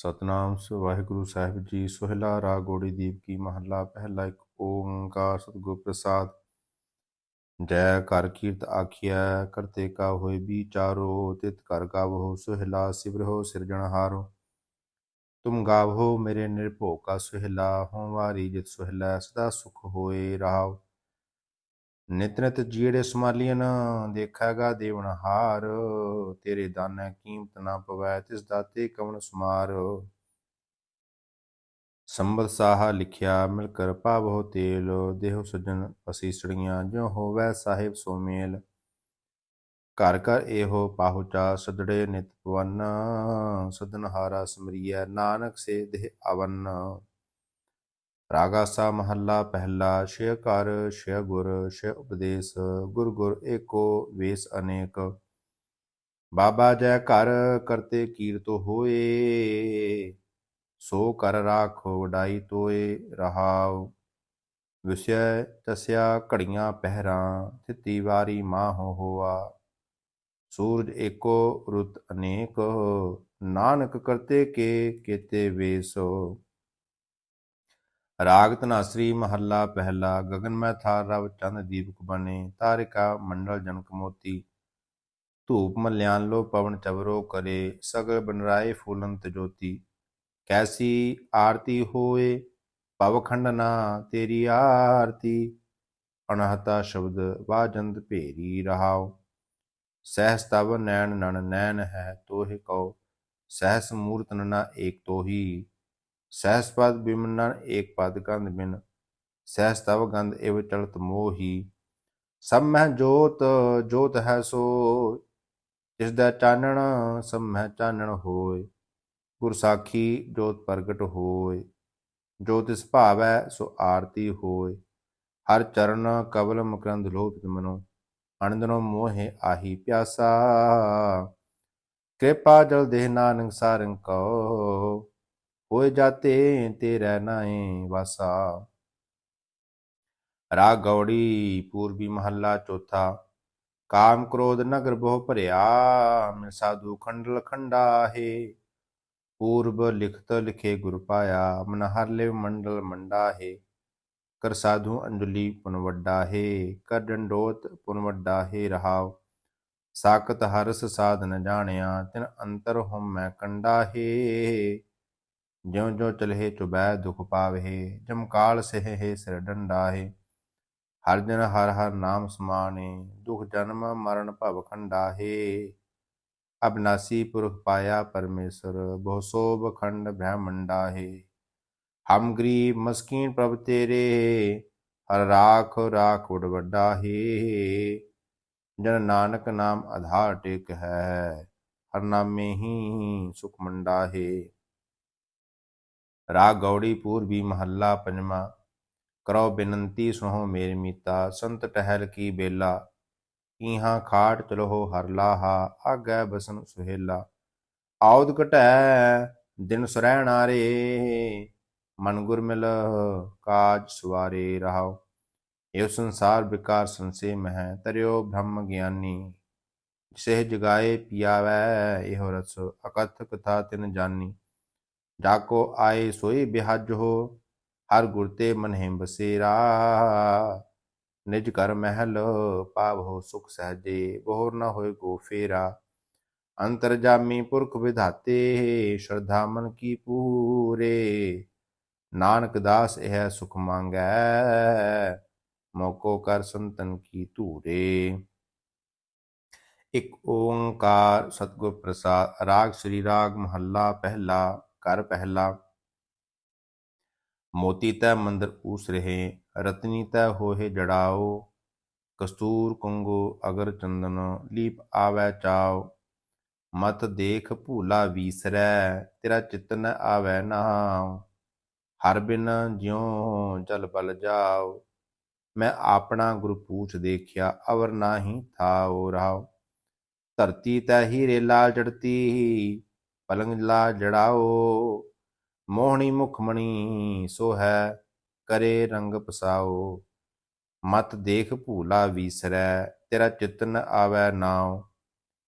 ਸਤਨਾਮ ਵਾਹਿਗੁਰੂ ਸਾਹਿਬ ਜੀ। ਸੋਹਿਲਾ ਰਾ ਗੋੜੀ ਦੀਪ ਕੀ ਮਹੱਲਾ, ਪਹਿਲਾ ਇੱਕ ਓੰਕਾਰ ਸਤਿਗੁਰ ਪ੍ਰਸਾਦ ਜੈ ਕਰ ਕੀਰਤ ਆਖਿਆ ਕਰਤੇ ਕਾ ਹੋਏ ਵਿਚਾਰੋ ਤਿਤ ਕਰ ਗਾਵੋ, ਸੋਹਿਲਾ ਸਿਵਰੋ ਸਿਰਜਣਹਾਰੋ ਤੁਮ ਗਾਵੋ ਮੇਰੇ ਨਿਰਭਉ ਕਾ ਸੋਹਿਲਾ ਹੋਂ ਵਾਰੀ ਜਿਤ ਸੋਹਿਲਾ, ਸਦਾ ਸੁਖ ਹੋਏ ਰਹਾਉ ਨਿਤ ਨਿਤ ਜੀੜੇ ਸਮਾਲੀਨ ਦੇਖਾਗਾ ਦੇਵਨ ਤੇਰੇ ਦਾਨੈ ਕੀਮਤ ਨਾ ਪਵੈ, ਤਿਸ ਦਾਤੇ ਕਵਨ ਸਮਾਰ। ਸੰਬਤ ਸਾਹਾ ਲਿਖਿਆ, ਮਿਲ ਕਰ ਪਾਵੋ ਤੇਲ, ਦੇਹੁ ਸਜਣ ਅਸੀਸੜੀਆਂ ਜੋ ਹੋਵੈ ਸਾਹਿਬ ਸੋ ਮੇਲ। ਘਰ ਘਰ ਇਹੋ ਪਾਹੁਚਾ ਸਦੜੇ ਨਿਤ ਪਵਨ ਸਦਨਹਾਰਾ ਸਮਰੀਐ, ਨਾਨਕ ਸੇ ਦੇਹ ਅਵਨ ਰਾਗਾ ਸਾ ਮਹੱਲਾ ਪਹਿਲਾ ਸ਼ੇ ਕਰ ਸ਼ੇ ਗੁਰ ਸ਼ੇ ਉਪਦੇਸ਼, ਗੁਰ ਗੁਰ ਏਕੋ ਵੇਸ ਅਨੇਕ। ਬਾਬਾ ਜੈ ਘਰ ਕਰਤੇ ਕੀਰਤੋ ਹੋਏ, ਸੋ ਕਰ ਰਾਖ ਵਡਾਈ ਤੋਏ ਰਹਾਉ। ਵਿਸ਼ੈ ਤਸਿਆ ਘੜੀਆਂ ਪਹਿਰਾਂ, ਥਿਤੀ ਵਾਰੀ ਮਾਹੁ ਹੋਆ। ਸੂਰਜ ਏਕੋ ਰੁਤ ਅਨੇਕ, ਨਾਨਕ ਕਰਤੇ ਕੇ, ਕੀਤੇ ਵੇਸੋ। ਰਾਗ ਤਨਾਸਰੀ ਮਹੱਲਾ ਪਹਿਲਾ, ਗਗਨ ਮੈਂ ਥਾਰ ਰਵ ਚੰਦ ਦੀਪਕ ਬਣੇ, ਤਾਰਿਕਾ ਮੰਡਲ ਜਨਕ ਮੋਤੀ। ਧੂਪ ਮਲਿਆਨ ਲੋ ਪਵਨ ਚਵਰੋ ਕਰੇ, ਸਗਲ ਬਨਰਾਏ ਫੂਲੰਤ ਜੋਤੀ ਕੈਸੀ ਆਰਤੀ ਹੋਏ ਭਵਖੰਡ ਨਾ ਤੇਰੀ ਆਰਤੀ ਅਨਹਤਾ ਸ਼ਬਦ ਵਾਜੰਦ ਭੇਰੀ ਰਹਾਓ ਸਹਿਸ ਤਵ ਨੈਣ ਨਨ ਨੈਣ ਹੈ ਤੋਹਿ ਕਉ, ਸਹਿਸ ਮੂਰਤ ਨਨਾ ਏਕ ਤੋਹੀ। ਸਹਿਸ ਪਦ ਬਿਮਨਨ ਏਕ ਪਦ ਗੰਧ ਬਿਨ ਸਹਿਸ ਤਵ ਗੰਧ ਇਵ ਚਲਤ ਮੋਹੀ। ਸਭ ਮਹਿ ਜੋਤ ਜੋਤ ਹੈ ਸੋ, ਜਿਸ ਦਾ ਚਾਨਣ ਸਭ ਮਹਿ ਚਾਨਣ ਹੋਏ। ਗੁਰ ਸਾਖੀ ਜੋਤ ਪ੍ਰਗਟ ਹੋਏ। ਜੋ ਤਿਸ ਭਾਵੈ ਸੋ ਆਰਤੀ ਹੋਏ। ਹਰ ਚਰਨ ਕਬਲ ਮਕਰੰਦ ਲੋਭਿਤ ਮਨੋ ਅਨੰਦਨੋ ਮੋਹਿ ਆਹੀ ਪਿਆਸਾ। ਕਿਰਪਾ ਜਲ ਦੇਹ ਨਾਨਕ ਸਾਰੰਗ ਕੋ ਹੋਏ ਜਾਤੇ ਤੇਰੇ ਨਾਏ ਵਾਸਾ। ਰਾਗ ਗੌੜੀ ਪੂਰਬੀ ਮਹੱਲਾ ਚੌਥਾ। ਕਾਮ ਕ੍ਰੋਧ ਨਗਰ ਬਹੁ ਭਰਿਆ, ਮਿਲ ਸਾਧੂ ਖੰਡਲ ਖੰਡਾ ਹੈ ਪੂਰਬ ਲਿਖਤ ਲਿਖੇ ਗੁਰ ਪਾਇਆ, ਮਨ ਹਰ ਲਿਵ ਮੰਡਲ ਮੰਡਾ ਹੈ ਕਰ ਸਾਧੂ ਅੰਜਲੀ ਪੁਨ ਵੱਡਾ ਹੈ ਕਰ ਡੰਡੋਤ ਪੁਨ ਵੱਡਾ ਹੈ ਰਹਾਉ। ਸਾਕਤ ਹਰਸ ਸਾਧਨ ਜਾਣਿਆ, ਤਿਨ ਅੰਤਰ ਹਉ ਮੈਂ ਕੰਡਾ ਹੈ ਜਿਉਂ ਜਿਉ ਚਲਹਿ ਚੁਬੈ ਦੁਖ ਪਾਵਹਿ ਜਮਕਾਲ ਸਹਿ ਹੈ ਸਿਰ ਡੰਡਾ ਹਰ ਜਨ ਹਰ ਹਰ ਨਾਮ ਸਮਾਨੇ ਦੁਖ ਜਨਮ ਮਰਨ ਭਵ ਖੰਡਾ ਹੈ। ਅਬਨਾਸੀ ਪੁਰਖ ਪਾਇਆ ਪਰਮੇਸ਼ਰ, ਬਹੁ ਸੋਭ ਖੰਡ ਬ੍ਰਹਮੰਡਾ ਹੈ। ਹਮ ਗਰੀਬ ਮਸਕੀਨ ਪ੍ਰਭ ਤੇਰੇ ਹਰ ਰਾਖ ਰਾਖ ਉਡ ਵੱਡਾ ਜਨ ਨਾਨਕ ਨਾਮ ਆਧਾਰ ਟੇਕ ਹੈ, ਹਰ ਨਾਮੇ ਹੀ ਸੁਖ ਮੰਡਾ ਹੈ। ਰਾਗ ਗੌੜੀ ਪੂਰਬੀ ਮਹੱਲਾ ਪੰਜਵਾਂ, ਕਰੋ ਬਿਨੰਤੀ ਸੁਣੋ ਮੇਰੀ ਮੀਤਾ, ਸੰਤ ਟਹਿਲ ਕੀ ਬੇਲਾ ਇਹਾਂ ਖਾਟ ਚਲੋ ਹਰ ਲਾਹਾ, ਆਗੈ ਬਸਨ ਸੁਹੇਲਾ। ਆਉਦ ਘਟੈ, ਦਿਨ ਸਰਹਿਣਾ ਰੇ, ਮਨ ਗੁਰ ਮਿਲ ਕਾਜ ਸਵਾਰੇ ਰਹਾਉ। ਇਹ ਸੰਸਾਰ ਵਿਕਾਰ ਸੰਸੇ ਮਹਿ, ਤਰਿਓ ਬ੍ਰਹਮ ਗਿਆਨੀ। ਜਿਸੇ ਜਗਾਏ ਪਿਆਵੈ, ਇਹੋ ਰਸ, ਅਕਥ ਕਥਾ ਤਿਨ ਜਾਨੀ। ਜਾਕੋ ਆਏ ਸੋਈ ਬਿਹਜ ਹੋ ਹਰ ਗੁਰ ਤੇ ਮਨਹਿ ਬਸੇਰਾ ਨਿਜ ਘਰ ਮਹਿਲ ਪਾਵੋ ਸੁਖ ਸਹਜੇ ਬੋਰ ਨ ਹੋਏ ਕੋ ਫੇਰਾ ਅੰਤਰ ਜਾਮੀ ਪੁਰਖ ਵਿਧਾਤੇ ਸ਼ਰਧਾ ਮਨ ਕੀ ਪੂਰੇ ਨਾਨਕ ਦਾਸ ਇਹ ਸੁਖ ਮੰਗੈ ਮੋਕੋ ਕਰ ਸੰਤਨ ਕੀ ਧੂਰੇ ਇੱਕ ਓੰਕਾਰ ਸਤਗੁਰ ਪ੍ਰਸਾਦ ਰਾਗ ਸ੍ਰੀ ਰਾਗ ਮਹੱਲਾ ਕਰ ਪਹਿਲਾ। ਮੋਤੀ ਤੈ ਮੰਦਰ ਊਸ ਰਹੇ, ਰਤਨੀ ਤੈ ਹੋਏ ਜੜਾਓ। ਕਸਤੂਰ ਕੁੰਗੋ ਅਗਰ ਚੰਦਨ ਲੀਪ ਆਵੈ ਚਾਓ। ਮਤ ਦੇਖ ਭੂਲਾ ਵੀਸਰੈ, ਤੇਰਾ ਚਿਤ ਨ ਆਵੈ ਨਾਉ। ਹਰ ਬਿਨ ਜਿਉ ਜਲ ਬਲ ਜਾਓ ਮੈਂ ਆਪਣਾ ਗੁਰ ਪੂਛ ਦੇਖਿਆ, ਅਵਰ ਨਾਹੀ ਥਾਉ ਰਹਾਉ ਧਰਤੀ ਤੈ ਹੀਰੇ ਲਾਲ ਜੜਤੀ ਪਲੰਗ ਲਾ ਜੜਾਓ, ਮੋਹਣੀ ਮੁਖਮਣੀ ਸੋ ਹੈ ਕਰੇ ਰੰਗ ਪਸਾਓ। ਮਤ ਦੇਖ ਭੂਲਾ ਵੀਸਰੈ, ਤੇਰਾ ਚਿਤਨ ਆਵੈ ਨਾਉ।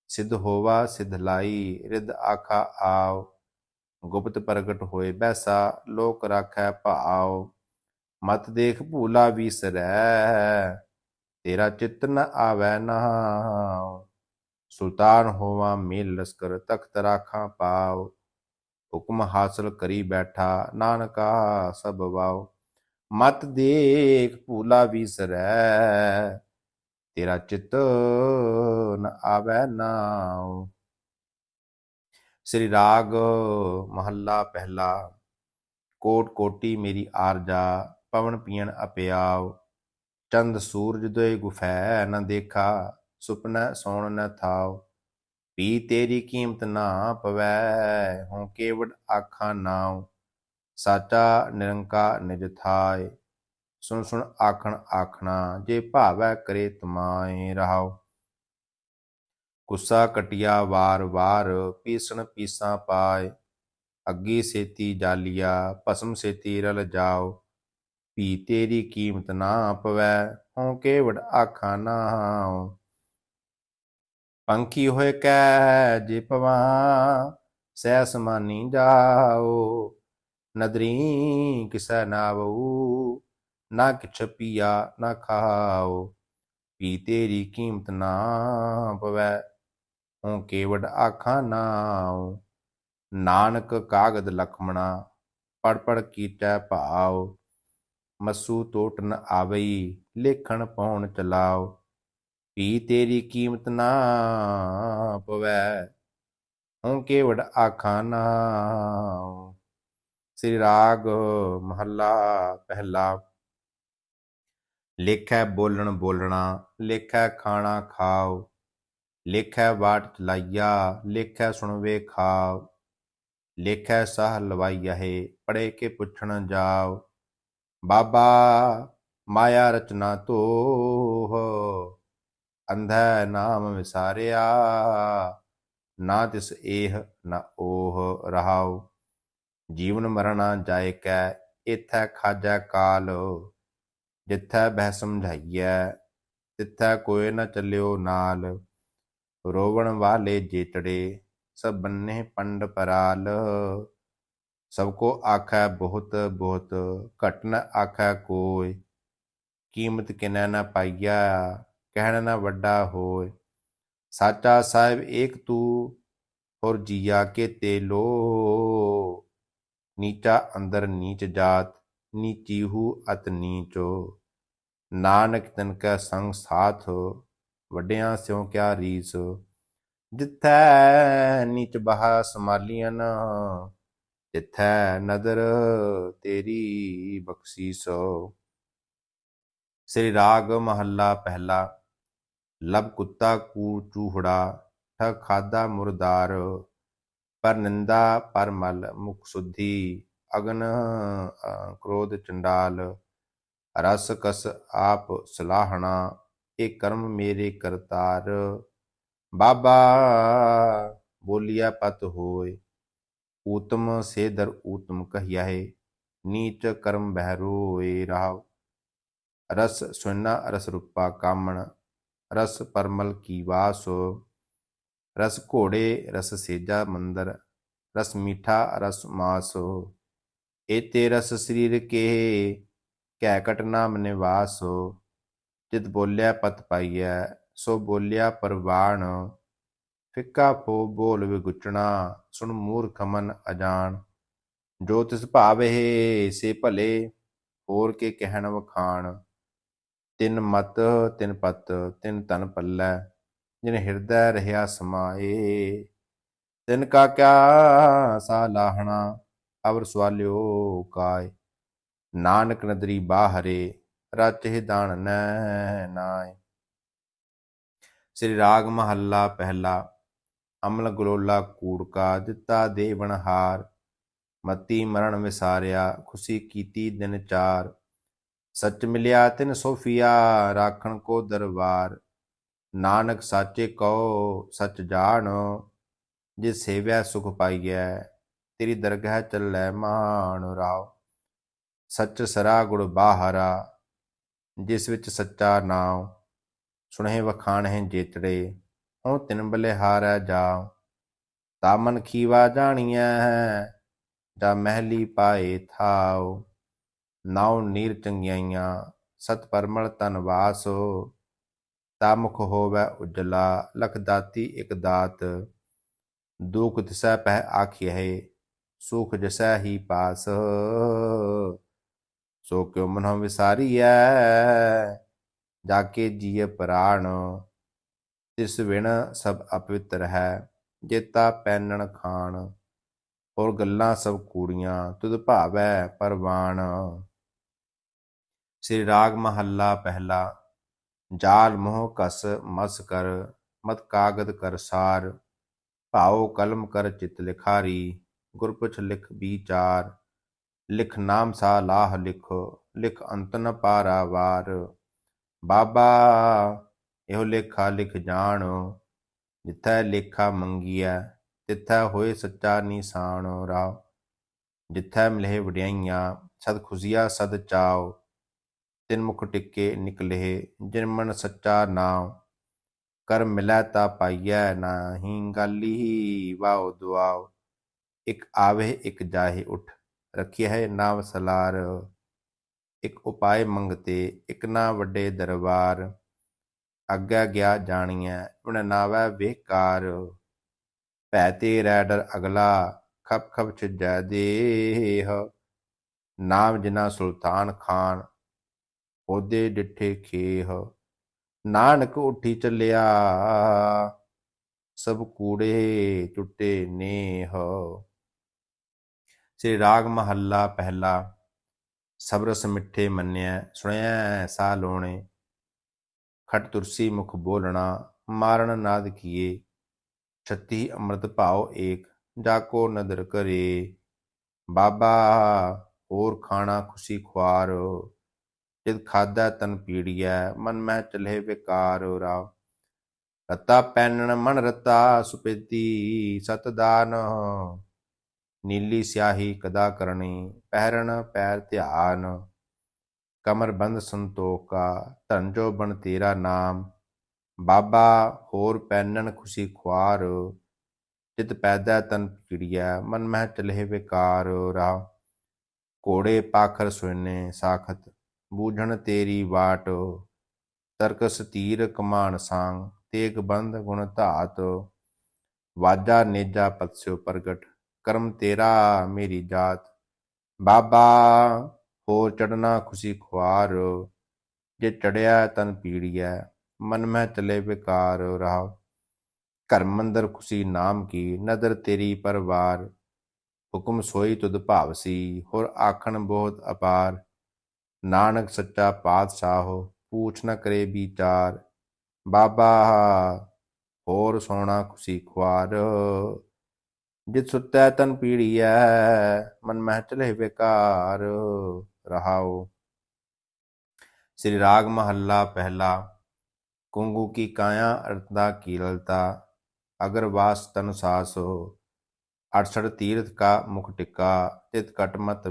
ਸਿਧ ਹੋਵਾ, ਸਿਧ ਲਾਈ ਰਿਦ ਆਖਾ ਆਵ ਗੁਪਤ ਪ੍ਰਗਟ ਹੋਏ ਬੈਸਾ, ਲੋਕ ਰਾਖੈ ਭਾਉ। ਮਤ ਦੇਖ ਭੂਲਾ ਵਿਸਰੈ, ਤੇਰਾ ਚਿੱਤ ਆਵੈ ਨਾਉ। ਸੁਲਤਾਨ ਹੋਵਾਂ ਮੇਲ ਲਸਕਰ, ਤਖਤ ਰਾਖਾਂ ਪਾਉ ਹੁਕਮ ਹਾਸਲ ਕਰੀ ਬੈਠਾ, ਨਾਨਕਾ ਸਭ ਵਾਉ ਮਤ ਦੇਖ ਭੂਲਾ ਵਿਸਰੈ, ਤੇਰਾ ਚਿੱਤ ਨ ਆਵੈ ਨਾਉ। ਸ੍ਰੀ ਰਾਗ ਮਹੱਲਾ ਪਹਿਲਾ ਕੋਟ ਕੋਟੀ ਮੇਰੀ ਆਰਜਾ, ਪਵਨ ਪੀਣ ਅਪਿਆਵ ਚੰਦ ਸੂਰਜ ਦੋਇ ਗੁਫੈ ਨ ਦੇਖਾ ਸੁਪਨਾ ਸੌਣ ਨ ਥਾਉ ਪੀ ਤੇਰੀ ਕੀਮਤ ਨਾ ਪਵੈ, ਹਉ ਕੇਵਡ ਆਖਾਂ ਨਾਉ, ਸਾਚਾ ਨਿਰੰਕਾਰ ਨਿਜ ਥਾਏ, ਸੁਣ ਸੁਣ ਆਖਣ ਆਖਣਾ, ਜੇ ਭਾਵੈ ਕਰੇ ਤਮਾਏ ਰਹਾਉ। ਗੁੱਸਾ ਕਟਿਆ ਵਾਰ ਵਾਰ, ਪੀਸਣ ਪੀਸਾਂ ਪਾਏ, ਅੱਗੀ ਸੇਤੀ ਜਾਲੀਆ, ਭਸਮ ਸੇਤੀ ਰਲ ਜਾਓ ਪੀ ਤੇਰੀ ਕੀਮਤ ਨਾ ਪਵੈ, ਹਉ ਕੇਵੜ ਆਖਾਂ ਨਾ ਪੰਖੀ ਹੋਏ ਕੈ ਜੇ ਪਵਾ ਸਹਿ ਸਮਾਨੀ ਜਾਓ। ਨਦਰੀ ਕਿਸੈ ਨਾਵਉ ਨਾ ਕਿਛ ਪੀਆ, ਨਾ ਖਾਓ। ਪੀ ਤੇਰੀ ਕੀਮਤ ਨਾ ਪਵੈ ਹਉ ਕੇਵੜ ਆਖਾਂ ਨਾਉ ਨਾਨਕ ਕਾਗਦ ਲਖਮਣਾ ਪੜ ਪੜ ਕੀਟੈ ਭਾਉ। ਮਸੂ ਟੋਟ ਨ ਆਵਈ, ਲੇਖਣ ਪਾਉਣ ਚਲਾਓ ਪੀ ਤੇਰੀ ਕੀਮਤ ਨਾ ਪਵੈ। ਹਉ ਕੇਵੜ ਆਖਾਂ ਨਾ। ਸ੍ਰੀ ਰਾਗ ਮਹੱਲਾ ਪਹਿਲਾ। ਲੇਖੈ ਬੋਲਣ ਬੋਲਣਾ, ਲੇਖੈ ਖਾਣਾ ਖਾਓ। ਲੇਖੈ ਬਾਟ ਚਲਾਈਆ, ਲੇਖੈ ਸੁਣਵੇ ਖਾਓ। ਲੇਖੈ ਸਾਹ ਲਵਾਈਆ ਹੈ ਪੜੇ ਕੇ ਪੁੱਛਣ ਜਾਓ। ਬਾਬਾ ਮਾਇਆ ਰਚਨਾ ਤੋਹ। ਅੰਧੈ ਨਾਮ ਵਿਸਾਰਿਆ, ਨਾ ਤਿਸ ਏਹ ਨਾ ਓਹ ਰਹਾਉ। ਜੀਵਨ ਮਰਣਾ ਜਾਇ ਕੈ ਇਥੈ ਖਾਜੈ ਕਾਲ। ਜਿਥੈ ਬਹਿ ਸਮਝਾਈਐ, ਤਿਥੈ ਕੋਇ ਨ ਚੱਲਿਓ ਨਾਲ। ਰੋਵਣ ਵਾਲੇ ਜੇਤੜੇ, ਸਭ ਬੰਨੇ ਪੰਡ ਪਰਾਲ। ਸਭ ਕੋ ਆਖੈ ਬਹੁਤ ਬਹੁਤ, ਘਟ ਨ ਆਖੈ ਕੋਇ। ਕੀਮਤ ਕਿਨੈ ਨ ਪਾਈਆ ਕਹਿਣ ਨਾ ਵੱਡਾ ਹੋਏ। ਸਾਚਾ ਸਾਹਿਬ, ਏਕ ਤੂ ਹੋਰ ਜੀਆ ਕੇ ਤੇ ਲੋ। ਨੀਚਾ ਅੰਦਰ ਨੀਚ ਜਾਤ, ਨੀਚੀ ਹੂ ਅਤ ਨੀਚੋ ਨਾਨਕ ਤਨ ਕੈ ਸੰਗ ਸਾਥ ਵੱਡਿਆਂ ਸਿਉ ਕਿਆ ਰੀਸ ਜਿਥੈ ਨੀਚ ਬਹਾ ਸਮਾਲੀਆਂ ਜਿਥੈ ਨਦਰ ਤੇਰੀ ਬਖਸ਼ੀਸੋ ਸ੍ਰੀ ਰਾਗ ਮਹੱਲਾ ਪਹਿਲਾ। ਲਬ ਕੁੱਤਾ ਕੂ ਚੂਹੜਾ, ਠ ਖਾਦਾ ਮੁਰਦਾਰ, ਪਰ ਨਿੰਦਾ ਪਰ ਮਲ ਮੁਖ ਸੁਧੀ, ਅਗਨ ਕ੍ਰੋਧ ਚੰਡਾਲ, ਰਸ ਕਸ ਆਪ ਸਲਾਹਣਾ, ਇਹ ਕਰਮ ਮੇਰੇ ਕਰਤਾਰ। ਬਾਬਾ ਬੋਲਿਆ ਪਤ ਹੋਏ, ਊਤਮ ਸੇਦਰ ਊਤਮ ਕਹੀਆ ਹੈ ਨੀਚ ਕਰਮ ਬਹਿਰੋਏ ਰਾਵ। ਰਸ ਸੁਨਾ ਰਸ ਰੂਪਾ ਕਾਮਣ ਰਸ ਪਰਮਲ ਕੀ ਵਾਸੋ ਰਸ ਘੋੜੇ, ਰਸ ਸੇਜਾ ਮੰਦਰ, ਰਸ ਮੀਠਾ, ਰਸ ਮਾਸੋ ਏਤੇ ਰਸ ਸਰੀਰ ਕੇ ਕੈ ਕਟ ਨਾਮ ਨਿਵਾਸੋ ਜਿਤ ਬੋਲਿਆ ਪਤ ਪਾਈਐ, ਸੋ ਬੋਲਿਆ ਪਰਵਾਣ। ਫਿੱਕਾ ਫੋ ਬੋਲ ਵਿਗੁਚਣਾ, ਸੁਣ ਮੂਰਖ ਮਨ ਅਜਾਣ। ਜੋ ਤਿਸ ਭਾਵੇ ਸੇ ਭਲੇ, ਹੋਰ ਕੇ ਕਹਿਣ ਵਖਾਣ। ਤਿਨ ਮਤ, ਤਿਨ ਪਤ, ਤਿਨ ਤਨ ਪੱਲੈ, ਜਿਨ ਹਿਰਦੈ ਰਹਾ ਸਮਾਏ। ਤਿਨ ਕਾ ਕਿਆ ਸਾ ਲਾਹਣਾ, ਅਵਰ ਸਵਾਲਿਓ ਕਾਇ ਨਾਨਕ ਨਦਰੀ ਬਾਹਰੇ ਰਚਹਿ ਦਾਨ ਨੈ ਨਾਇ ਸ੍ਰੀ ਰਾਗ ਮਹੱਲਾ ਪਹਿਲਾ, ਅਮਲ ਗਲੋਲਾ ਕੂੜਕਾ ਦਿੱਤਾ ਦੇਵਨ ਹਾਰ ਮਤੀ ਮਰਨ ਵਿਸਾਰਿਆ, ਖੁਸ਼ੀ ਕੀਤੀ ਦਿਨ ਚਾਰ। ਸੱਚ ਮਿਲਿਆ ਤਿਨ ਸੋਫੀਆ ਰਾਖਣ ਕੋ ਦਰਬਾਰ। ਨਾਨਕ ਸਾਚੇ ਕਉ, ਸਚ ਜਾਣ ਜੇ ਸੇਵਿਆ ਸੁਖ ਪਾਈਐ, ਤੇਰੀ ਦਰਗਾਹ ਚੱਲੈ ਮਾਨ ਰਾਵ ਸੱਚ ਸਰਾ ਗੁੜ ਬਾਹਰਾ, ਜਿਸ ਵਿੱਚ ਸੱਚਾ ਨਾਮ ਸੁਣੇ ਵਖਾਣ ਹੈ ਜੇਤੜੇ, ਹਉ ਤਿਨ ਬਲੇ ਹਾਰੈ ਜਾ ਤਾ ਮਨ ਖੀਵਾ ਜਾਣੀਐ, ਜਾ ਮਹਿਲੀ ਪਾਏ ਥਾਉ। ਨਾਉ ਨੀਰ ਚੰਗਿਆਈਆਂ ਸਤ ਪਰਮਲ ਤਨ ਵਾਸੋ, ਤਾ ਮੁਖ ਹੋਵੈ ਉਜਲਾ, ਲਖ ਦਾਤੀ ਇਕ ਦਾਤ, ਦੁਖ ਤਿਸੈ ਪਹਿ ਆਖਿਐ, ਸੁਖ ਜਸੈ ਹੀ ਪਾਸ। ਸੋ ਕਿਉ ਮਨੋ ਵਿਸਾਰੀਐ, ਜਾ ਕੇ ਜੀਏ ਪ੍ਰਾਣ, ਤਿਸ ਵਿਣ ਸਭ ਅਪਵਿੱਤਰ ਹੈ, ਜੇਤਾ ਪੈਨਣ ਖਾਣ, ਹੋਰ ਗੱਲਾਂ ਸਭ ਕੂੜੀਆਂ, ਤੁਧ ਭਾਵੈ ਪਰਵਾਣ। ਸ੍ਰੀ ਰਾਗ ਮਹੱਲਾ ਪਹਿਲਾ, ਜਾਲ ਮੋਹ ਕਸ ਮਸ ਕਰ, ਮਤ ਕਾਗਦ ਕਰ ਸਾਰ, ਭਾਉ ਕਲਮ ਕਰ ਚਿਤ ਲਿਖਾਰੀ, ਗੁਰ ਪੁਛ ਲਿਖ ਵਿਚਾਰ, ਲਿਖ ਨਾਮ ਸਾ ਲਾਹ ਲਿਖੋ, ਲਿਖ ਅੰਤ ਨ ਪਾਰਾਵਾਰ ਬਾਬਾ, ਇਹੋ ਲੇਖਾ ਲਿਖ ਜਾਣ, ਜਿੱਥੈ ਲੇਖਾ ਮੰਗੀਐ, ਤਿੱਥੈ ਹੋਏ ਸੱਚਾ ਨਿਸ਼ਾਨ ਰਾਵ ਜਿੱਥੈ ਮਿਲੇ ਵਡਿਆਈਆਂ, ਸਦ ਖੁਸ਼ੀਆ ਸਦ ਚਾਓ ਤਿਨ ਮੁਖ ਟਿੱਕੇ ਨਿਕਲੇ, ਜਿਨ ਮਨ ਸੱਚਾ ਨਾਮ ਕਰ ਮਿਲੈ ਤਾ ਪਾਈਐ ਨਾਹੀ, ਗਾਲੀ ਵਾਉ ਦੁਆਉ। ਇਕ ਆਵੇ ਇਕ ਜਾਹੇ ਉਠ ਰਖਿਆ ਹੈ ਨਾਮ ਸਲਾਰ। ਇਕ ਉਪਾਏ ਮੰਗਤੇ, ਇਕ ਨਾ ਵੱਡੇ ਦਰਬਾਰ। ਅੱਗਾ ਗਿਆ ਜਾਣੀਐ ਉਨ ਨਾਵੈ ਵੇਕਾਰ। ਭੈ ਤੇ ਰੈਡਰ ਅਗਲਾ ਖਪ ਖਪ ਛਜੈ ਦੇਹ। ਨਾਮ ਜਿਨਾ ਸੁਲਤਾਨ ਖਾਨ ਉਹਦੇ ਡਿੱਠੇ ਖੇਹ, ਨਾਨਕ ਉਠੀ ਚੱਲਿਆ, ਸਭ ਕੂੜੇ ਟੁੱਟੇ ਨੇਹ। ਸ੍ਰੀ ਰਾਗ ਮਹੱਲਾ ਪਹਿਲਾ, ਸਬਰਸ ਮਿੱਠੇ ਮੰਨਿਆ, ਸੁਣਿਆ ਸਾ ਲੋਣੇ ਖਟ ਤੁਰਸੀ ਮੁਖ ਬੋਲਣਾ ਮਾਰਨ ਨਾਦ ਕੀਏ। ਛੱਤੀ ਅੰਮ੍ਰਿਤ ਭਾਉ ਏਕ, ਜਾ ਕੋ ਨਦਰ ਕਰੇ। ਬਾਬਾ, ਹੋਰ ਖਾਣਾ ਖੁਸ਼ੀ ਖੁਆਰ। ਜਿਤ ਖਾਦਾ ਤਨ ਪੀੜੀਐ, ਮਨ ਮਹਿ ਚਲੇ ਵਿਕਾਰ ਰਾਵ ਰਤਾ ਪੈਨਣ ਮਨ ਰਤਾ ਸੁਪੇਤੀ ਸਤ ਨੀਲੀ ਸਿਆਹੀ ਕਦਾ ਕਰਨੀ ਪਹਿਰਣ ਪੈਰ ਧਿਆਨ। ਕਮਰ ਬੰਦ ਸੰਤੋਖਾ ਧਨ ਜੋ ਬਣ ਤੇਰਾ ਨਾਮ। ਬਾਬਾ, ਹੋਰ ਪੈਨਣ ਖੁਸ਼ੀ ਖੁਆਰ। ਚਿਤ ਪੈਦਾ ਤਨ ਪੀੜੀਐ, ਮਨ ਮਹਿ ਚਲੇ ਵਿਕਾਰ ਰਾ ਕੋੜੇ ਪਾਖਰ ਸੁਨੇ ਸਾਖਤ ਬੂਝਣ ਤੇਰੀ ਬਾਟ ਤਰਕ ਸਤੀਰ ਕਮਾਨ ਸਾੰਗ, ਤੇਗ ਬੰਦ ਗੁਣ ਧਾਤ, ਵਾਜਾ ਨੇਜਾ ਪਤਸਿਓ ਪ੍ਰਗਟ, ਕਰਮ ਤੇਰਾ ਮੇਰੀ ਜਾਤ। ਬਾਬਾ, ਹੋਰ ਚੜਨਾ ਖੁਸ਼ੀ ਖੁਆਰ, ਜੇ ਚੜਿਆ ਤਨ ਪੀੜੀਐ, ਮਨ ਮਹਿ ਚਲੇ ਵਿਕਾਰ ਰਹਾ। ਘਰ ਮੰਦਰ ਖੁਸ਼ੀ ਨਾਮ ਕੀ, ਨਦਰ ਤੇਰੀ ਪਰਵਾਰ, ਹੁਕਮ ਸੋਈ ਤੁਧ ਭਾਵਸੀ ਹੋਰ ਆਖਣ ਬਹੁਤ ਅਪਾਰ। ਨਾਨਕ ਸੱਚਾ ਪਾਤਸ਼ਾਹ ਪੂਛ ਨ ਕਰੇ ਵਿਚਾਰ। ਬਾਬਾ, ਹੋਰ ਸੋਣਾ ਖੁਸ਼ੀ ਖੁਆਰ। ਜਿਤ ਸੁਤੈ ਤਨ ਪੀੜੀਐ, ਮਨ ਮਹਿ ਚਲੇ ਵਿਕਾਰ ਰਹਾਉ। ਸ੍ਰੀ ਰਾਗ ਮਹੱਲਾ ਪਹਿਲਾ, ਕੁੰਗੂ ਕੀ ਕਾਇਆ ਅਰਦਾ ਕੀਲਤਾ ਅਗਰ ਵਾਸ ਤਨ ਸਾਸੋ। 68 ਤੀਰਥ ਕਾ ਮੁਖ ਟਿਕਾ, ਤਿਤ ਕਟ ਮਤ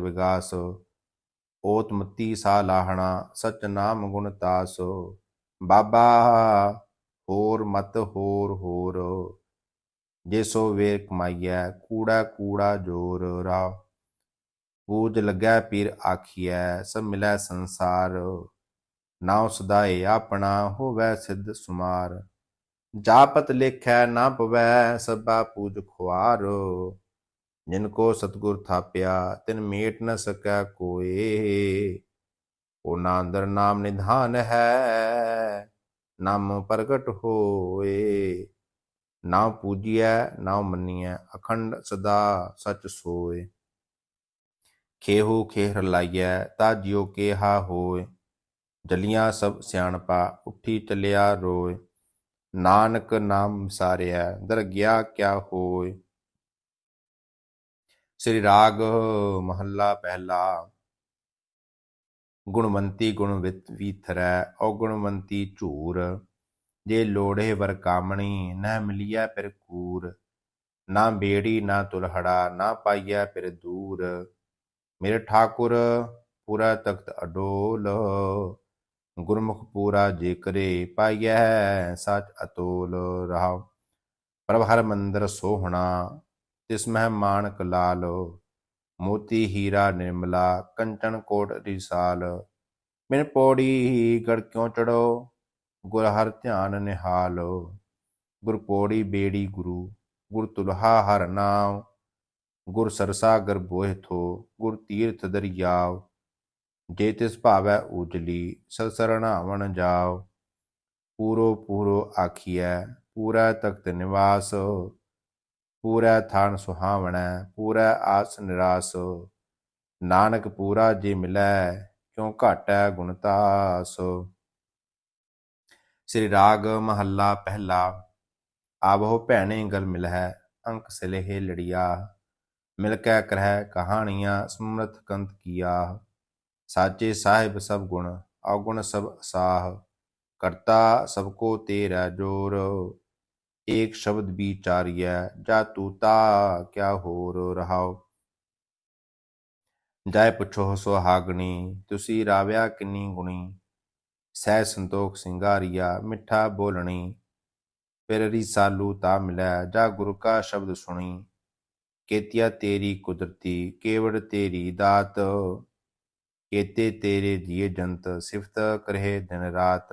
ਓਤ ਮਤੀ ਸਾ ਲਾਹਣਾ, ਸਚ ਨਾਮ ਗੁਣ ਤਾਸੋ। ਬਾਬਾ, ਹੋਰ ਮਤ ਹੋਰ ਹੋਰ। ਜੇ ਸੋ ਵੇਰ ਕਮਾਈਐ, ਕੂੜਾ ਕੂੜਾ ਜੋਰ ਰਾ। ਪੂਜ ਲੱਗੈ ਪੀਰ ਆਖੀਐ, ਸਭ ਮਿਲੈ ਸੰਸਾਰ। ਨਾਉ ਸਦਾਏ ਆਪਣਾ, ਹੋਵੈ ਸਿੱਧ ਸੁਮਾਰ। ਜਾਪਤ ਲੇਖੈ ਨਾ ਪਵੈ, ਸਭਾ ਪੂਜ ਖੁਆਰ। ਜਿਨ ਕੋ ਸਤਗੁਰ ਥਾਪਿਆ, ਤਿਨ ਮੇਟ ਨ ਸਕੈ ਕੋਏ। ਉਹ ਅੰਦਰ ਨਾਮ ਨਿਧਾਨ ਹੈ, ਨਾਮ ਪ੍ਰਗਟ ਹੋਏ। ਨਾ ਪੂਜੀਐ, ਨਾ ਮੰਨੀਐ, ਅਖੰਡ ਸਦਾ ਸਚ ਸੋਏ। ਖੇਹੂ ਖੇਹਰ ਲਾਈਐ, ਤਾ ਜਿਉ ਕੇਹਾ ਹੋਏ। ਜਲੀਆਂ ਸਭ ਸਿਆਣਪਾ, ਉੱਠੀ ਚਲਿਆ ਰੋਏ। ਨਾਨਕ ਨਾਮ ਸਾਰਿਆ ਦਰ ਗਿਆ ਕਿਆ ਹੋਏ। ਸ੍ਰੀ ਰਾਗ ਮਹੱਲਾ ਪਹਿਲਾ। ਗੁਣਵੰਤੀ ਗੁਣ ਵਿਤ ਵੀਥਰੈ, ਔਗੁਣਵੰਤੀ ਝੂਰ। ਜੇ ਲੋੜੇ ਵਰ ਕਾਮਣੀ ਨਾ ਮਿਲਿਆ ਫਿਰ ਕੂਰ। ਨਾ ਬੇੜੀ, ਨਾ ਤੁਲਹੜਾ, ਨਾ ਪਾਈਆ ਫਿਰ ਦੂਰ। ਮੇਰੇ ਠਾਕੁਰ, ਪੂਰਾ ਤਖਤ ਅਡੋਲ। ਗੁਰਮੁਖ ਪੂਰਾ ਜੇ ਕਰੇ, ਪਾਈਐ ਸਚ ਅਤੋਲ। ਰਹਾਉ ਪ੍ਰਭ ਹਰ ਮੰਦਰ ਸੋਹਣਾ। ਤਿਸ ਮਹਿ ਮਾਨਕ ਲਾਲ, ਮੋਤੀ ਹੀਰਾ ਨਿਰਮਲਾ, ਕੰਚਨ ਕੋਟ ਰਿਸਾਲ। ਮਿਨ ਪੌੜੀ ਗੜ ਕਿਉ ਚੜੋ ਗੁਰ ਹਰ ਧਿਆਨ ਨਿਹਾਲ। ਗੁਰ ਪੌੜੀ ਬੇੜੀ ਗੁਰੂ, ਗੁਰ ਤੁਲਹਾ ਹਰ ਨਾਮ ਗੁਰ ਸਰਸਾ ਬੋਹਿ ਥੋ, ਗੁਰ ਤੀਰਥ ਦਰਿਆਵ ਜੇ ਤਿਸ ਭਾਵੈ ਉਜਲੀ ਸਸਰਣਾਵਣ ਜਾਓ ਪੂਰੋ ਪੂਰੋ ਆਖੀਐ, ਪੂਰਾ ਤਖਤ ਨਿਵਾਸ। ਪੂਰਾ ਥਾਨ ਸੁਹਾਵਣੈ, ਪੂਰਾ ਆਸ ਨਿਰਾਸ, ਨਾਨਕ ਪੂਰਾ ਜੇ ਮਿਲੈ, ਕਿਉ ਘਾਟੈ ਗੁਣਤਾਸ ਸ੍ਰੀ ਰਾਗ ਮਹੱਲਾ ਪਹਿਲਾ ਆਵੋ ਭੈਣੇ ਗਲ ਮਿਲਹਿ, ਅੰਕ ਸਲੇਹ ਲੜਿਆ, ਮਿਲ ਕੈ ਕਰਹਿ ਕਹਾਣੀਆਂ, ਸਮਰਥ ਕੰਤ ਕੀਆ। ਸਾਚੇ ਸਾਹਿਬ ਸਭ ਗੁਣ, ਔਗੁਣ ਸਭ ਅਸਾਹ, ਕਰਤਾ ਸਭ ਕੋ ਤੇਰਾ ਜੋਰ। ਏਕ ਸ਼ਬਦ ਵਿਚਾਰੀਐ, ਜਾ ਤੂਤਾ ਕਿਆ ਹੋਰ ਰਹਾਓ ਜਾਇ ਪੁੱਛੋ ਸੁਹਾਗਣੀ, ਤੁਸੀਂ ਰਾਵਿਆ ਕਿੰਨੀ ਗੁਣੀ? ਸਹਿ ਸੰਤੋਖ ਸਿੰਗਾਰੀਆ, ਮਿੱਠਾ ਬੋਲਣੀ। ਫਿਰ ਰਿਸਾਲੂ ਤਾ ਮਿਲੈ, ਜਾ ਗੁਰੂ ਕਾ ਸ਼ਬਦ ਸੁਣੀ। ਕੇਤਿਆ ਤੇਰੀ ਕੁਦਰਤੀ, ਕੇਵੜ ਤੇਰੀ ਦਾਤ। ਕੇਤੇ ਤੇਰੇ ਜੀਏ ਜੰਤ, ਸਿਫਤ ਕਰਹਿ ਦਿਨ ਰਾਤ।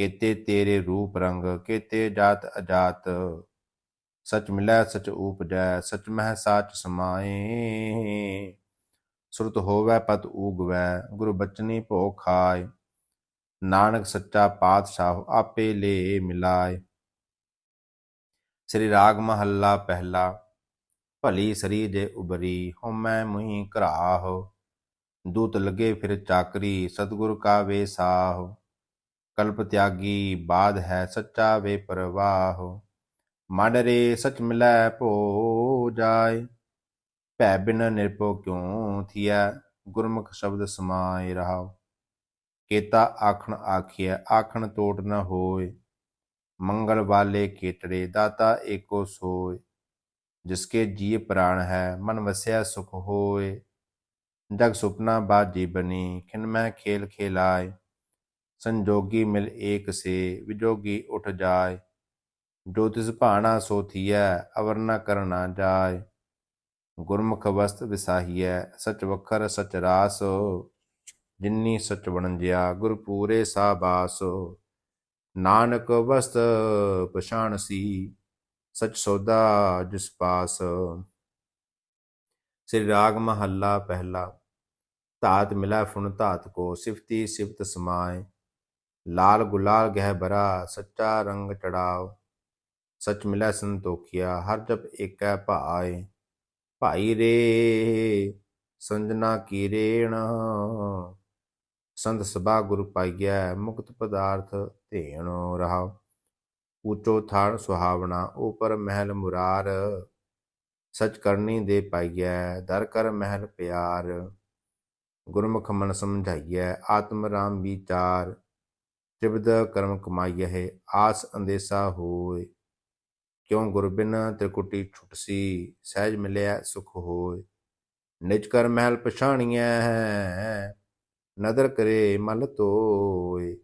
ਕੇਤੇ ਤੇਰੇ ਰੂਪ ਰੰਗ, ਕੇਤੇ ਜਾਤ ਅਜਾਤ। ਸਚ ਮਿਲੈ, ਸਚ ਊਪਜੈ ਸਚ ਮਹਿ ਸਾਚ ਸਮਾਏ। ਸੁਰਤ ਹੋਵੈ, ਪਤ ਊਗਵੈ, ਗੁਰੂ ਬਚਨੀ ਭੋ ਖਾਏ। ਨਾਨਕ ਸੱਚਾ ਪਾਤਸ਼ਾਹ ਆਪੇ ਲੇ ਮਿਲਾਏ। ਸ੍ਰੀ ਰਾਗ ਮਹੱਲਾ ਪਹਿਲਾ, ਭਲੀ ਸਰੀ ਜੇ ਉਬਰੀ, ਹਉਮੈ ਮੁਹੀ ਘਰਾਹ। ਦੂਤ ਲਗੇ ਫਿਰ ਚਾਕਰੀ, ਸਤਿਗੁਰ ਕਾ ਵੇ ਕਲਪ ਤਿਆਗੀ ਬਾਦ ਹੈ ਸੱਚਾ ਵੇ ਪਰਵਾਹ। ਮਾਡਰੇ ਸਚ ਮਿਲੈ ਭੋ ਜਾਏ। ਭੈ ਬਿਨ ਨਿਰਭਉ ਕਿਉ ਥੀਐ? ਗੁਰਮੁਖ ਸ਼ਬਦ ਸਮਾਏ ਰਹਾਉ। ਕੇਤਾ ਆਖਣ ਆਖਿਆ ਆਖਣ ਤੋਟ ਨ ਹੋਏ। ਮੰਗਲ ਵਾਲੇ ਕੇਟੜੇ ਦਾਤਾ ਏਕੋ ਸੋਏ। ਜਿਸਕੇ ਜੀ ਪ੍ਰਾਣ ਹੈ, ਮਨ ਵਸਿਆ ਸੁਖ ਹੋਏ। ਜਗ ਸੁਪਨਾ ਬਾਜੀ ਬਨੀ ਖਿਨ ਮੈਂ ਖੇਲ ਖੇਲਾਏ। ਸੰਜੋਗੀ ਮਿਲ ਏਕ ਸੇ, ਵਿਜੋਗੀ ਉਠ ਜਾਏ। ਜੋ ਤਿਸ ਭਾਣਾ ਸੋ ਥੀਐ, ਅਵਰ ਨ ਕਰਨਾ ਜਾਏ। ਗੁਰਮੁਖ ਵਸਤ ਵਿਸਾਹੀਐ, ਸਚ ਵਖਰ ਸਚ ਰਾਸ। ਜਿਨਨੀ ਸਚ ਵਣਜਿਆ, ਗੁਰ ਪੂਰੇ ਸਾਬਾਸ ਨਾਨਕ ਵਸਤ ਪਛਾਣ ਸੀ, ਸਚ ਸੌਦਾ ਜਿਸ ਪਾਸ। ਸ੍ਰੀ ਰਾਗ ਮਹੱਲਾ ਪਹਿਲਾ, ਧਾਤ ਮਿਲਾ ਫੁਨ ਧਾਤ ਕੋ, ਸਿਫਤੀ ਸਿਫਤ ਸਮਾਏ। ਲਾਲ ਗੁਲਾਲ ਗਹਿ ਬਰਾ, ਸੱਚਾ ਰੰਗ ਚੜਾਓ ਸਚ ਮਿਲੈ ਸੰਤੋਖਿਆ, ਹਰ ਜਪ ਏਕੈ ਭਾਏ। ਭਾਈ ਰੇ ਸੰਜਨਾ ਕੀ ਰੇਣ ਸੰਤ ਸਭਾ ਗੁਰ ਪਾਈਐ, ਮੁਕਤ ਪਦਾਰਥ ਧੇਣ ਰਹਾਉ। ਉਚੋ ਥਾਣ ਸੁਹਾਵਣਾ ਉਪਰ ਮਹਿਲ ਮੁਰਾਰ, ਸਚ ਕਰਨੀ ਦੇ ਪਾਈਐ, ਦਰ ਕਰ ਮਹਿਲ ਪਿਆਰ। ਗੁਰਮੁਖ ਮਨ ਸਮਝਾਈਐ, ਆਤਮ ਰਾਮ ਵਿਚਾਰ ਤ੍ਰਿਬਦ ਕਰਮ ਕਮਾਈਐ ਆਸ ਅੰਦੇਸਾ ਹੋਏ ਕਿਉ ਗੁਰ ਬਿਨ ਤ੍ਰਿਕੁਟੀ ਛੁਟਸੀ ਸਹਿਜ ਮਿਲਿਆ ਸੁਖ ਹੋਏ ਨਿਜ ਕਰ ਮਹਿਲ ਪਛਾਣੀਐ ਨਦਰ ਕਰੇ ਮਲ ਤੋਏ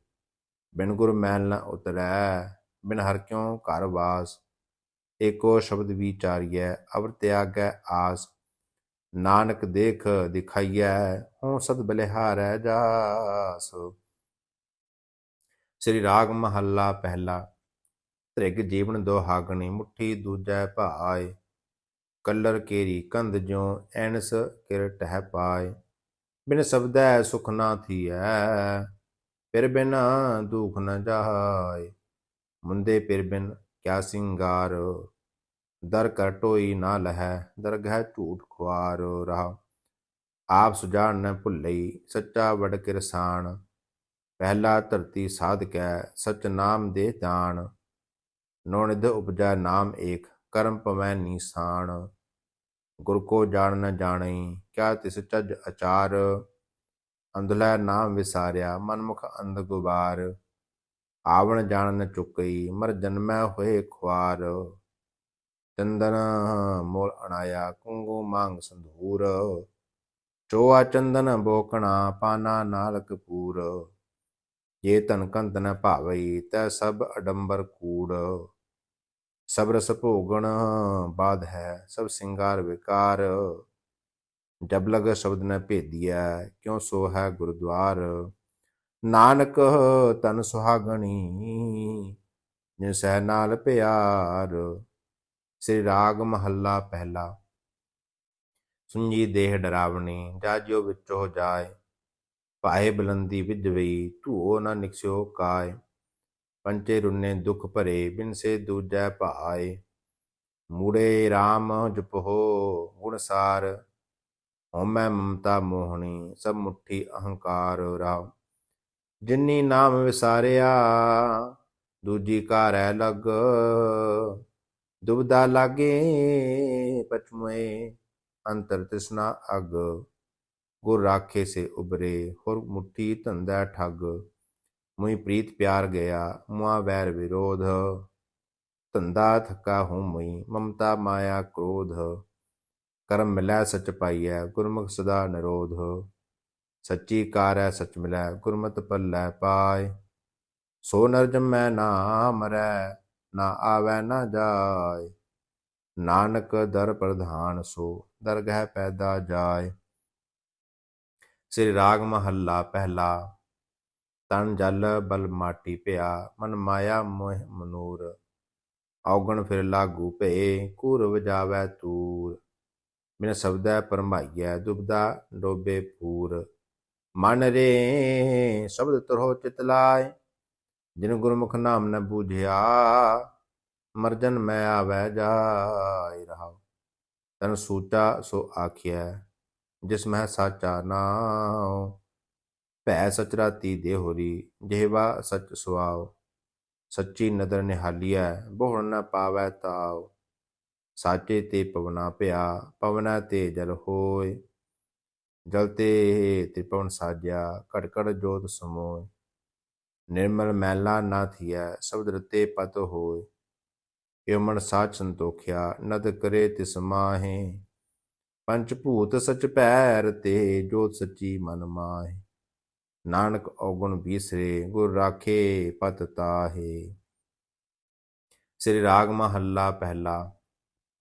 ਬਿਨ ਗੁਰ ਮਹਿਲ ਨਾ ਉਤਰੈ, ਬਿਨ ਹਰ ਕਿਉ ਘਰ ਵਾਸ। ਏਕੋ ਸ਼ਬਦ ਵਿਚਾਰੀਐ, ਅਵਰ ਤਿਆਗੈ ਆਸ। ਨਾਨਕ ਦੇਖ ਦਿਖਾਈਐ, ਹਉ ਸਦ ਬਲਿਹਾਰੈ ਜਾਸ। ਸ੍ਰੀ ਰਾਗ ਮਹੱਲਾ ਪਹਿਲਾ। ਤ੍ਰਿਗ ਜੀਵਨ ਦੁਹਾਗਣੀ ਮੁਠੀ ਦੂਜੈ ਭਾਏ। ਕਲਰ ਕੇਰੀ ਕੰਧ ਜੋ ਐਨਸ ਕਿਰ ਟਹਿ ਪਾਏ। ਬਿਨ ਸਬਦੈ ਸੁਖ ਨਾ ਥੀਐ, ਫਿਰ ਬਿਨ ਦੁਖ ਨ ਜਾਏ। ਮੁੰਦੇ ਫਿਰ ਬਿਨ ਕਿਆ ਸਿੰਗਾਰ, ਦਰ ਕਰ ਟੋਈ ਨਾ ਲਹੈ, ਦਰਗਹਿ ਝੂਠ ਖੁਆਰ ਰਹਾ। ਆਪ ਸੁਜਾਨ ਨ ਭੁੱਲਈ, ਸੱਚਾ ਵਡ ਕਿਰਸਾਨ। ਪਹਿਲਾ ਧਰਤੀ ਸਾਧ ਸਾਧਕੈ, ਸਚ ਨਾਮ ਦੇ ਦਾਨ ਨੋਨਿਧ ਉਪਜੈ ਨਾਮ ਏਕ, ਕਰਮ ਪਵੈ ਨੀਸਾਨ ਗੁਰ ਕੋ ਜਾਣ ਨ ਜਾਣਈ ਕਿਆ ਤਿਸ ਚੱਜ ਅਚਾਰ। ਅੰਧਲਾ ਨਾਮ ਵਿਸਾਰਿਆ, ਮਨਮੁਖ ਅੰਧ ਗੁਬਾਰ। ਆਵਣ ਜਾਣ ਨ ਚੁਕਈ, ਮਰ ਜਨਮੈ ਹੋਏ ਖੁਆਰ। ਚੰਦਨ ਮੋਲ ਅਣਾਇਆ, ਕੁੰਗੂ ਮੰਗ ਸੰਧੂਰ। ਚੋਆ ਚੰਦਨ ਬੋਕਣਾ, ਪਾਨਾ ਨਾਲ ਕਪੂਰ ਜੇ ਧਨ ਕੰਤ ਨ ਭਾਵਈ ਤੈ ਸਭ ਅਡੰਬਰ ਕੂੜ। ਸਭ ਰਸ ਭੋਗਣ ਬਾਦ ਹੈ, ਸਭ ਸਿੰਗਾਰ ਵਿਕਾਰ। ਜਬ ਲਗ ਸ਼ਬਦ ਨ ਭੇਦੀਐ, ਕਿਉ ਸੋ ਹੈ ਗੁਰਦੁਆਰ। ਨਾਨਕ ਤਨ ਸੁਹਾਗਣੀ ਜਿਨ ਸਹਿ ਨਾਲ ਪਿਆਰ। ਸ੍ਰੀ ਰਾਗ ਮਹੱਲਾ ਪਹਿਲਾ। ਸੁੰਜੀ ਦੇਹ ਡਰਾਵਣੀ, ਜਾ ਜਿਉ ਵਿੱਚੋ ਜਾਏ। ਪਾਏ ਬਲੰਦੀ ਵਿਦਵਈ ਧੂਓ ਨ ਨਿਕਸਿਓ ਕਾਇ, ਪੰਚੇ ਰੁਨੇ ਦੁਖ ਭਰੇ, ਬਿਨਸੇ ਦੂਜੈ ਭਾਏ। ਮੂੜੇ RAM ਜਪੋ ਗੁਣਸਾਰ ਹਉਮੈ ਮਮਤਾ ਮੋਹਣੀ, ਸਭ ਮੁਠੀ ਅਹੰਕਾਰ ਰਾਮ। ਜਿਨੀ ਨਾਮ ਵਿਸਾਰਿਆ, ਦੂਜੀ ਘਾਰੈ ਲਗ, ਦੁਬਦਾ ਲਾਗੇ ਪਚਮੋਏ ਅੰਤਰ ਤਿਸਨਾ ਅਗ। ਗੁਰ ਰਾਖੇ ਸੇ ਉਬਰੇ ਹੁਰ ਮੁਠੀ ਧੰਦਾ ਠੱਗ। ਮੁਈ ਪ੍ਰੀਤ ਪਿਆਰ ਗਿਆ ਮੁਆ ਵੈਰ ਵਿਰੋਧ। ਧੰਦਾ ਥਕਾ ਹੂੰ ਮੁਈ, ਮਮਤਾ ਮਾਇਆ ਕ੍ਰੋਧ। ਕਰਮ ਮਿਲੈ ਸਚ ਪਾਈਐ, ਗੁਰਮੁਖ ਸਦਾ ਨਿਰੋਧ। ਸੱਚੀ ਕਾਰੈ ਸਚ ਮਿਲੈ, ਗੁਰਮਤਿ ਪੱਲੈ ਪਾਏ। ਸੋ ਨਰ ਜਮੈ ਨਾ ਮਰੈ, ਨਾ ਆਵੈ ਨਾ ਜਾਏ। ਨਾਨਕ ਦਰ ਪ੍ਰਧਾਨ ਸੋ, ਦਰਗਹਿ ਪੈਦਾ ਜਾਏ। ਸ੍ਰੀ ਰਾਗ ਮਹੱਲਾ ਪਹਿਲਾ, ਤਨ ਜਲ ਬਲ ਮਾਟੀ ਭਿਆ ਮਨ ਮਾਇਆ ਮੋਹ ਮਨੂਰ, ਔਗਣ ਫਿਰ ਲਾਗੂ ਭਏ ਕੂਰ ਵਜਾਵੈ ਤੂਰ, ਬਿਨ ਸ਼ਬਦੈ ਪਰਮਾਈਐ, ਦੁਬਦਾ ਡੋਬੇ ਪੂਰ ਮਨ ਰੇ ਸ਼ਬਦ ਤਰੋ ਚਿਤ ਲਾਇ ਜਿਨ ਗੁਰਮੁਖ ਨਾਮ ਨ ਬੂਝਿਆ, ਮਰਜਨ ਮੈਂ ਆਵੈ ਜਾਇ ਰਹਾ ਤਨ ਸੂਚਾ ਸੋ ਆਖਿਆ ਜਿਸ ਮਹਿ ਸਾਚਾ ਨਾਉ, ਭੈ ਸਚ ਰਾਤੀ ਦੇਹੋਰੀ, ਜਿਹਵਾ ਸਚ ਸੁਆਉ, ਸੱਚੀ ਨਦਰ ਨਿਹਾਲੀਐ ਬਹੁੜ ਨ ਪਾਵੈ ਤਾਉ। ਸਾਚੇ ਤੇ ਪਵਨਾ ਭਿਆ ਪਵਨਾ ਤੇ ਜਲ ਹੋਏ ਜਲ ਤੇ ਤੇ ਪਵਨ ਸਾਜਿਆ ਘਟ ਘਟ ਜੋਤ ਸਮੋਏ ਨਿਰਮਲ ਮੈਲਾ ਨਾ ਥੀਐ, ਸ਼ਬਦ ਰਤੇ ਪਤ ਹੋਏ ਏ ਮਨ ਸਾਚ ਸੰਤੋਖਿਆ, ਨਦ ਕਰੇ ਤਿਸ ਮਾਹੇ। ਪੰਚ ਭੂਤ ਸਚ ਭੈਰ ਤੇ ਜੋਤ ਸੱਚੀ ਮਨ ਮਾਹੇ। ਨਾਨਕ ਔਗੁਣ ਬੀਸਰੇ, ਗੁਰ ਰਾਖੇ ਪਤ ਤਾਹੇ। ਸ੍ਰੀ ਰਾਗ ਮਹੱਲਾ ਪਹਿਲਾ,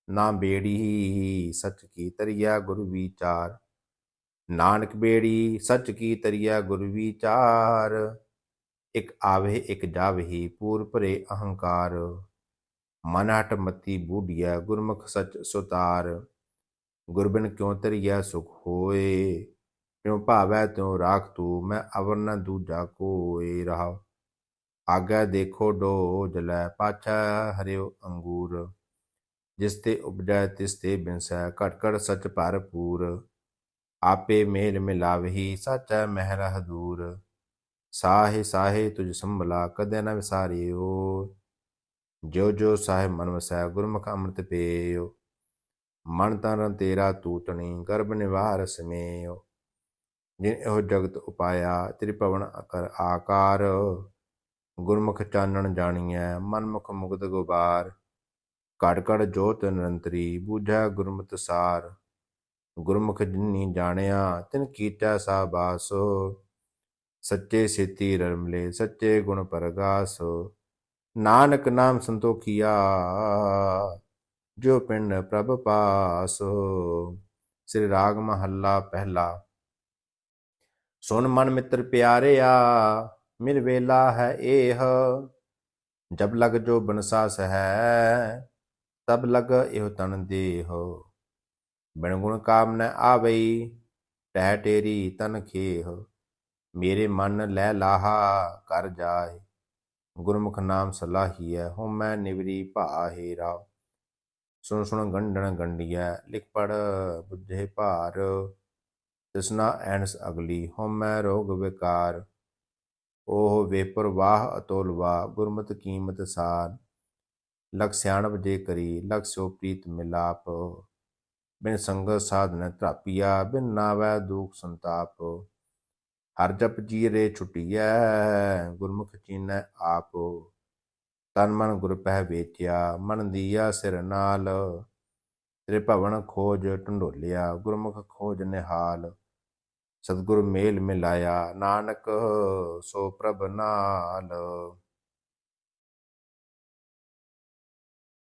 ਨਾ ਬੇੜੀ ਸਚ ਕੀ ਤਰੀਆ ਗੁਰ ਵਿਚਾਰ। ਨਾਨਕ ਬੇੜੀ ਸੱਚ ਕੀ ਤਰੀਆ ਗੁਰ ਵਿਚਾਰ। ਇਕ ਆਵੇ, ਇਕ ਜਾਵਹੀ ਪੂਰ ਭਰੇ ਅਹੰਕਾਰ। ਮਨ ਹਟ ਮਤੀ ਬੂਢਿਆ ਗੁਰਮੁਖ ਸਚ ਸੁਤਾਰ। ਗੁਰਬਿਨ ਕਿਉ ਤਰੀਆ ਸੁਖ ਹੋਏ? ਕਿਉ ਭਾਵੈ ਤਿਉ ਰਾਖ ਤੂ? ਮੈਂ ਅਵਰ ਨ ਦੂਜਾ ਕੋਏ ਰਹਾ। ਆਗਾ ਦੇਖੋ ਡੋ ਜਲੈ ਪਾਛਾ ਹਰਿਓ ਅੰਗੂਰ। ਜਿਸ ਤੇ ਉਪਜੈ ਤਿਸ ਤੇ ਬਿਨਸੈ ਘਟ ਘਟ ਸਚ ਭਰਪੂਰ। ਆਪੇ ਮੇਲ ਮਿਲਾਵਹੀ, ਸਚੈ ਮਹਿ ਦੂਰ ਸਾਹੇ ਸਾਹੇ ਤੁਝ ਸੰਭਲਾ, ਕਦੇ ਨ ਵਿਸਾਰਿਓ। ਜੋ ਜੋ ਸਾਹਿਬ ਮਨ ਵਸੈ, ਗੁਰਮੁਖ ਅੰਮ੍ਰਿਤ ਪੇਓ ਮਨ ਤਨ ਤੇਰਾ ਤੂਤਣੀ ਗਰਭ ਨਿਵਾਰ ਸਮੇਓ ਜਿਨ ਇਹੋ ਜਗਤ ਉਪਾਇਆ, ਤ੍ਰਿਭਵਨ ਅਕਰ ਆਕਾਰ। ਗੁਰਮੁਖ ਚਾਨਣ ਜਾਣੀਐ, ਮਨਮੁਖ ਮੁਕਤ ਗੁਬਾਰ। ਘੜ ਘੜ ਜੋਤ ਨਿਰੰਤਰੀ, ਬੂਝਾ ਗੁਰਮਤਿ ਸਾਰ। ਗੁਰਮੁਖ ਜਿਨੀ ਜਾਣਿਆ, ਤਿਨ ਕੀਟਾ ਸਾਬਾਸ ਸੱਚੇ ਸੇਤੀ ਰਮਲੇ ਸੱਚੇ ਗੁਣ ਪਰਗਾਸ। ਨਾਨਕ ਨਾਮ ਸੰਤੋਖੀਆ। ਜੋ ਪਿੰਡ ਪ੍ਰਭ ਪਾਸ, ਸ੍ਰੀ ਰਾਗ ਮਹੱਲਾ ਪਹਿਲਾ। ਸੁਨ ਮਨ ਮਿੱਤਰ ਪਿਆਰਿਆ, ਮਿਲ ਵੇਲਾ ਹੈ ਇਹ ਜਬ ਲਗ ਜੋ ਬਨਸਾਸ ਹੈ ਤਬ ਲਗ ਇਹ ਤਨ ਦੇਹ। ਬਿਨ ਗੁਣ ਕਾਮ ਨ ਆਵਈ, ਟਹਿ ਟੇਰੀ ਤਨ ਖੇਹ। ਮੇਰੇ ਮਨ ਲੈ ਲਾਹਾ, ਕਰ ਜਾਏ। ਗੁਰਮੁਖ ਨਾਮ ਸਲਾਹੀਐ ਹਉ ਮੈਂ ਨਿਵਰੀ ਭਾਹੇ ਰਾਵ ਸੁਣ ਸੁਣ, ਗੰਢਣ ਗੰਢੀਐ ਲਿਖ ਪੜ ਬੁੱਝੇ ਭਾਰ, ਤਿਸਨਾ ਐਨਸ ਅਗਲੀ ਹਉ ਮੈਂ ਰੋਗ ਵਿਕਾਰ ਉਹ ਵੇ ਅਤੋਲਵਾ ਗੁਰਮਤਿ ਕੀਮਤ ਸਾਰ, ਲਖ ਸਿਆਣਪ ਜੇ ਕਰੀ, ਲਖ ਸੋ ਪ੍ਰੀਤ ਮਿਲਾਪ, ਬਿਨ ਸੰਗ ਸਾਧਨ ਤ੍ਰਾਪੀਆ ਬਿਨ ਨਾਵੈ ਦੁਖ ਸੰਤਾਪ, ਹਰ ਜਪ ਜੀਰੇ ਛੁਟੀਐ, ਗੁਰਮੁਖ ਚੀਨੈ ਆਪ। ਤਨ ਮਨ ਗੁਰ ਪਹਿ ਵੇਚਿਆ, ਮਨ ਦੀਆ ਸਿਰ ਨਾਲ। ਤੇਰੇ ਭਵਨ ਖੋਜ ਢੰਡੋਲਿਆ ਗੁਰਮੁਖ ਖੋਜ ਨਿਹਾਲ। ਸਤਿਗੁਰ ਮੇਲ ਮਿਲਾਇਆ, ਨਾਨਕ ਸੋ ਪ੍ਰਭ ਨਾਲ।